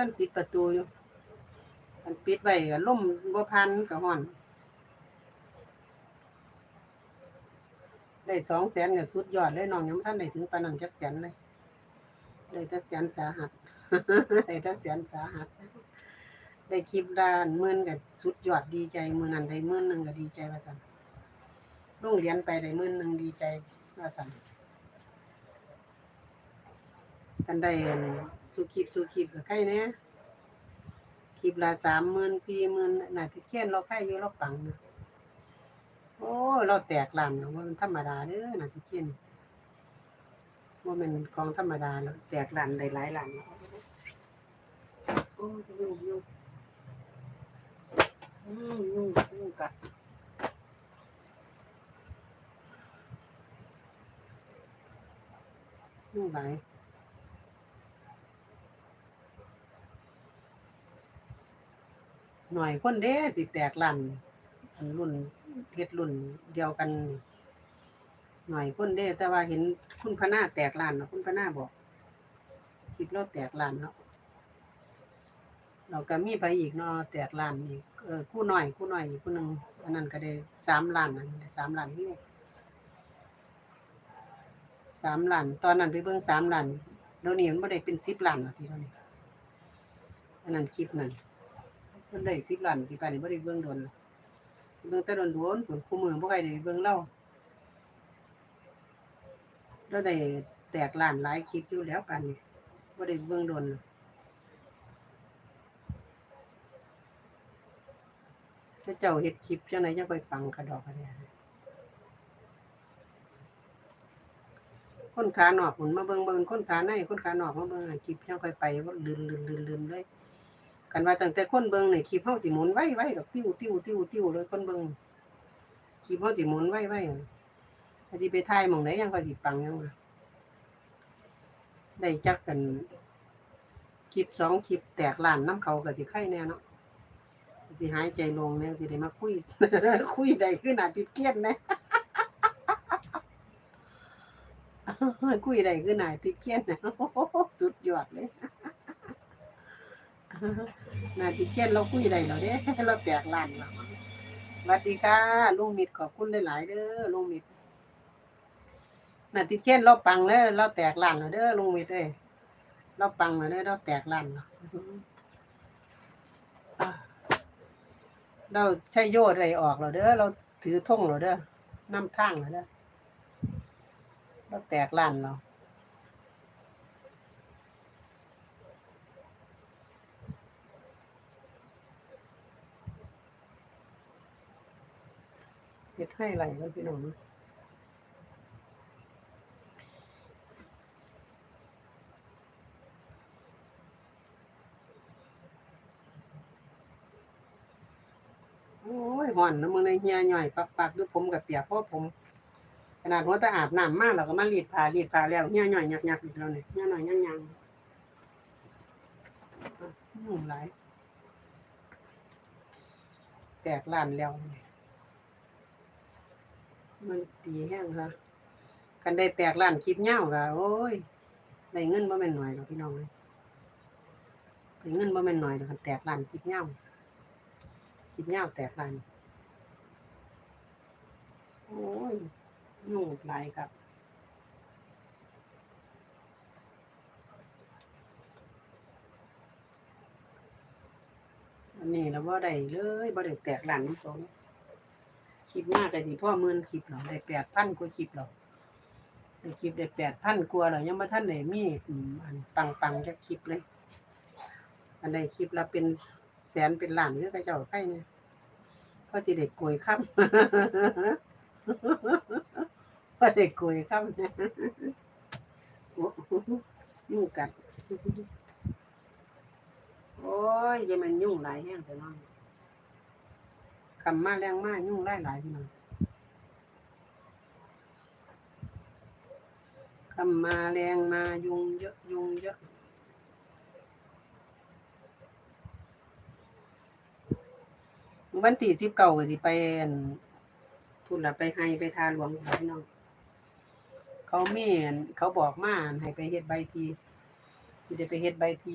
ท่านปิดประตูอยู่มันปิดไว้ก็ล่มบ่พันก็ฮ้อน ได้สองแสนก็สุดยอดเลยน้องยังท่านได้ถึงปานนั้นจักแสนเลยได้แต่แสนสาหัสได้แต่แสนสาหัสได้คลิปด้านหมื่นก็สุดยอดดีใจมื้อนั้นได้มื่นหนึงก็ดีใจว่าซั่นลงเรียญไปได้มื่นหนึงดีใจว่าซั่น กันได้สู่คลิปสู่คลิปก็ใครแหน่ยคลิปละ30,000 40,000น่าที่เขียนเราใครอยู่เราปังนะโอ้เราแตกล้านเนาะมันธรรมดาเด้อน่าที่เขียนบ่แม่นของธรรมดาแล้วแตกล้านได้หลายล้านเนาะโอ้ยยุ่งยุ่งอืมยุ่งยุ่งกัดยุ่งหลาย หน่อยคนเด้สิแตกลั่นอันรุ่นเฮ็ดรุ่นเดียวกัน หน่อยคนเด้ แต่ว่าเห็นคุณพนาแตกลั่นเนาะคุณพนาบอกคลิปเราแตกลั่นเนาะเราก็มีไปอีกเนาะแตกล้านอีกเออคู่หน้อยคู่หน้อยอีกคู่หนึงอันนั้นก็ได้สามล้านอันนี้ได้สามล้านวิวสามล้านตอนนั้นไปเบิ่งสามล้านเดี๋ยวนี้มันบ่ได้เป็นสิบล้านแล้วทีเดียวนี้อันนั้นคลิปนั้น มันได้สิบล้านที่ไปนี่บ่ได้เบิ่งโดนเบิ่งแต่โดนโดนผลคู่มือบ่ใครได้เบิ่งเล่าแล้วได้แตกล้านหลายคลิปอยู่แล้วปานนี้บ่ได้เบิ่งโดนถ้าเจ้าเฮ็ดคลิปจังไดจังค่อยปังกระดอกกระเดียคนขานอกหุ่นมาเบิ่งบ่เป็นคนขาในคนขานอกมาเบิ่งอะคลิปจังค่อยไปบ่าลืนๆๆๆเลย กันว่าตั้งแต่คนเบิ่งนี่คลิปเฮาสิหมุนไวๆดอกติ้วติ้วติ้วติ้วเลยคนเบิงคลิปเฮาสิหมุนไวๆถ้าสิไปถ่ายหม่องใดยังค่อยสิปังยังว่าได้จักกันคลิปสองคลิปแตกล้านน้ำเขาก็สิไข่แน่เนาะสิหายใจลงเนี่ยสิได้มาคุย คุยได้คือหนาติดเกียนนะคุยได้คือหนาติดเกียนนะสุดยอดเลย นาติดเกียนเราคุยได้แล้วเด้เราแตกลานแล้วสวัสดีค่ะลุงมิดขอบคุณหลายๆเด้อลุงมิดหนาติดเกียนเราปังแล้วเราแตกลานแล้วเด้อลุงมิดเอ้ยเราปังแล้วเด้อเราแตกลานแล้วอ่าเราใช้โยดอะไรออกแล้วเด้อเราถือธงแล้วเด้อน้ำทางแล้วเด้อเราแตกล้านเรา เฮ็ดให้ไหลแล้วพี่น้องโอ้ยห่อนนะมึงในเฮียย่อยปักๆด้วยผมกับเปียกเพราะผม ขนาดหัวแตะอาบน้ำมากเราก็มารีดผ้ารีดผ้าแล้วเฮียย่อยหยักๆอีกแล้วเนี่ยเฮียน้อยยังยังอะยุ่งหลแตกล้านแล้วเนี่ย มันตีแห้งค่ะกันได้แตกล้านคลิปเหย้าก็โอ้ยได้เงินบ่แม่นหน่อยหรอกพี่น้องเอ้ยได้เงินบ่แม่นหน่อยดอกคันแตกล้านคลิปเหย้าคลิปเหย้าแตกล้าน โอ้ยยุ่งหลายครับอันนี้เราบ่ได้เลยบ่ได้แตกล้านน้ำสอง ลิปมากก็สิพ่อหมื่นคลิปหรอกได้แปดพันกว่าคลิปหรอกได้คลิปได้แปดพันกว่าแล้วยังบ่ทันได้มีอืมอันปังๆจักคลิปเลย อันใดคลิปละเป็นแสนเป็นล้านคือเขาเจ้าใครเนี่ยก็สิได้โกยค่ำก็ได้โกยค่ำนะโอ้โหยุ่งกัดโอ้ยยังมันยุ่งหลายแห้งแต่น้อง คำมมาแรงมากยุ่งหลายหลายพี่น้องคำมาแรงมายุงเยอะยุงเยอะวันที่สิบเก้าก็สิไปอั่นละไปให้ไปทาหลวงพี่น้องเขาเม่นเขาบอกมาให้ไปเฮ็ดใบทีสิได้ไปเฮ็ดใบที